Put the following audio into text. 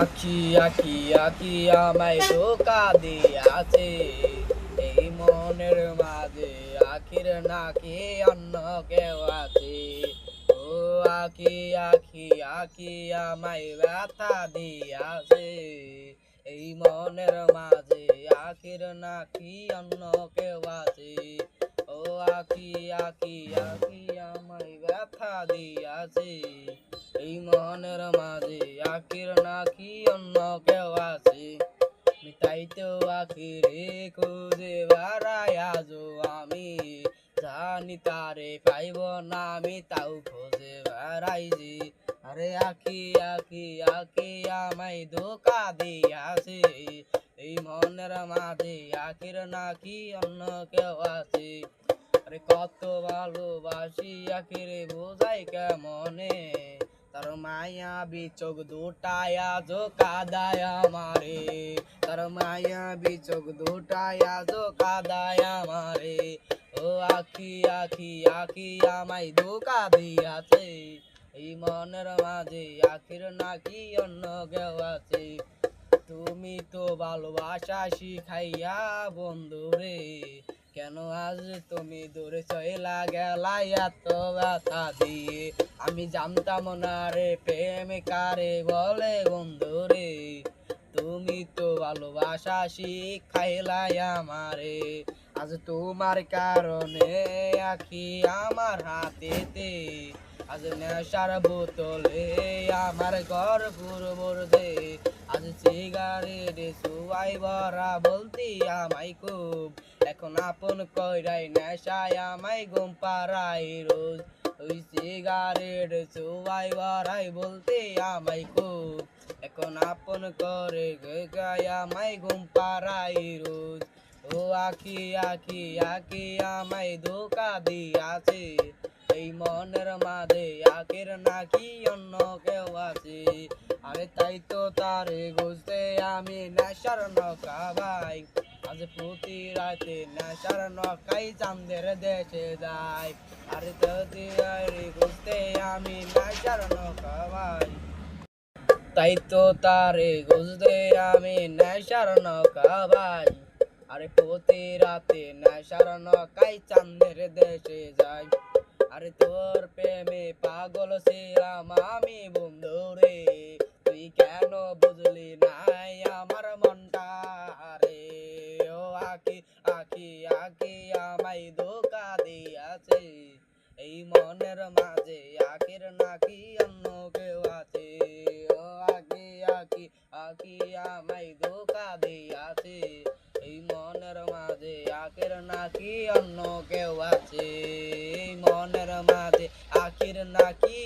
আখি আখি আখি আমায় ধোকা দিয়াছে। এই মনের মাঝে আখির নাকি অন্য কেউ আছে। ও আখি আখি আখি আমায় ব্যথা দিয়াছে। এই মনের মাঝে আখির নাকি অন্য কেউ আছে। ও আখি আখি আখি আমায় ব্যথা দিয়াছে। এই মনের মাঝে আখির নাকি অন্য কেউ আছে তাই তো আখিরে খুঁজে বেড়াই আজও আমি। জানি তারে পাইব না আমি তাও খুঁজে বেড়াই যে আরে আখি আখি আখি আমায় ধোকা দিয়াছে। এই মনের মাঝে আখির নাকি অন্য কেউ আছে আরে কত ভালোবাসি আখিরে, বোঝাই কেমনে? তার মায়া বিচোক দুটায়া জো কাদায়া মারে। তার মায়া বিচোক দুটায়া জো কাদায়া মারে। ও আখি আখি আখি আমায় ধোকা দিয়াছে। এই মনের মাঝে আখির নাকি অন্য কেউ আছে। তুমি তো ভালোবাসা শিখাইয়া বন্ধুরে কেন আজ তুমি দূরে চইলা গেলাই এত ব্যথা দিয়ে? আমি জানতাম না রে প্রেম কারে বলে বন্ধুরে তুমি তো ভালোবাসা শিখাইলাই আমারে। আজ তোমার কারণে আখি আমার হাতেতে। আজ নেশার বোতলে আমার ঘর পুরোবর দে আজ সিগারেট সুয়াই ভরা বলতি আমায় খুব। এখন আপন কইরাই নেশায় আমায় ঘুম পাড়াই রোজ। ওই সিগারেট সুয়াই ভরাই বলতে আমায় খুব। এখন আপন করে গায় আমায় ঘুম পাড়াই রোজ। ও আখি আখি আখি আমায় ধোকা দিয়াছে। এই মনের মাঝে আখের নাকি অন্য কেউ তাই তো তারে বুঝতে আমি নেশার নৌকা ভাই। আজ প্রতি রাতে নেশার নৌকাই চান্দের দেশে যাই। আরে যদি আরে বুঝতে আমি নেশার নৌকা ভাই। তাই তো তারে বুঝতে আমি নেশার নৌকা ভাই। আরে প্রতি রাতে নেশার নৌকাই চান্দের দেশে যাই। আমায় ধোকা দিয়াছে এই মনের মাঝে আখের নাকি অন্য কেউ আছে। এই মনের মাঝে আখের নাকি